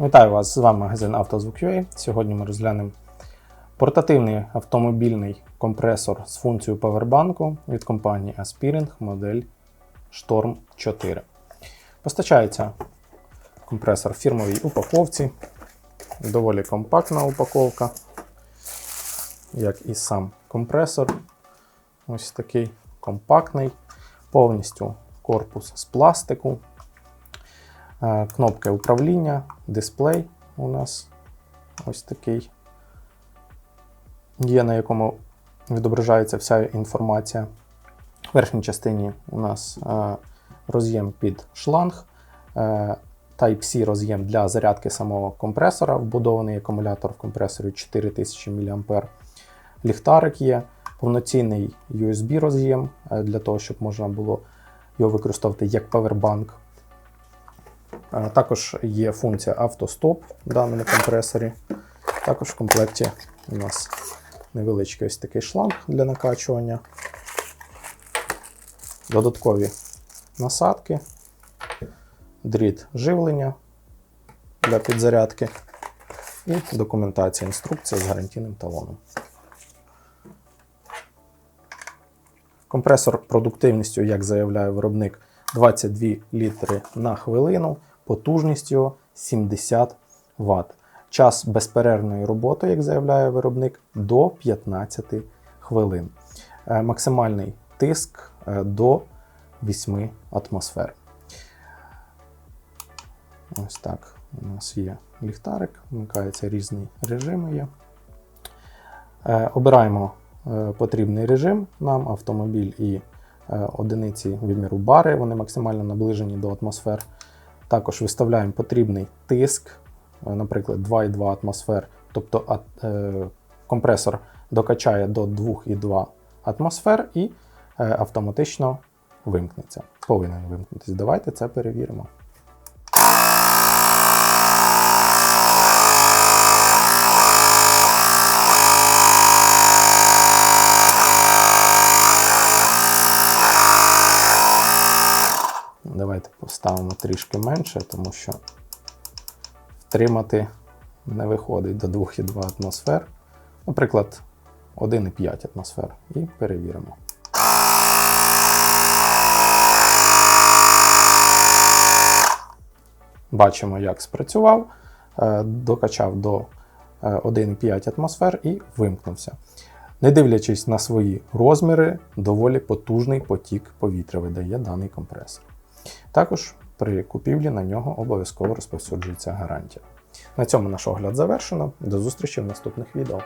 Вітаю вас! З вами магазин «Автозвук.UA». Сьогодні ми розглянемо портативний автомобільний компресор з функцією павербанку від компанії Aspiring модель Storm 4. Постачається компресор в фірмовій упаковці. Доволі компактна упаковка, як і сам компресор. Ось такий компактний, повністю корпус з пластику. Е, Кнопки управління, дисплей у нас ось такий є, на якому відображається вся інформація. В верхній частині у нас е, роз'єм під шланг, е, Type-C роз'єм для зарядки самого компресора, вбудований акумулятор в компресорі 4000 мА. Ліхтарик є, повноцінний USB роз'єм для того, щоб можна було його використовувати як павербанк. Також є функція автостоп в даному компресорі. Також в комплекті у нас невеличкий ось такий шланг для накачування. Додаткові насадки, дріт живлення для підзарядки і документація інструкція з гарантійним талоном. Компресор продуктивністю, як заявляє виробник, 22 літри на хвилину, потужність його 70 Вт. Час безперервної роботи, як заявляє виробник, до 15 хвилин. Е, Максимальний тиск е, до 8 атмосфер. Ось так у нас є ліхтарик, вмикаються різні режими є. Е, Обираємо потрібний режим нам, автомобіль і одиниці виміру бари, вони максимально наближені до атмосфер. Також виставляємо потрібний тиск, е, наприклад, 2,2 атмосфер, тобто е, компресор докачає до 2,2 атмосфер і е, автоматично вимкнеться. Повинен вимкнутися. Давайте це перевіримо. Давайте поставимо трішки менше, тому що втримати не виходить до 2,2 атмосфер. Наприклад, 1,5 атмосфер. І перевіримо. Бачимо, як спрацював, Е, докачав до е, 1,5 атмосфер і вимкнувся. Не дивлячись на свої розміри, доволі потужний потік повітря видає даний компресор. Також при купівлі на нього обов'язково розповсюджується гарантія. На цьому наш огляд завершено. До зустрічі в наступних відео.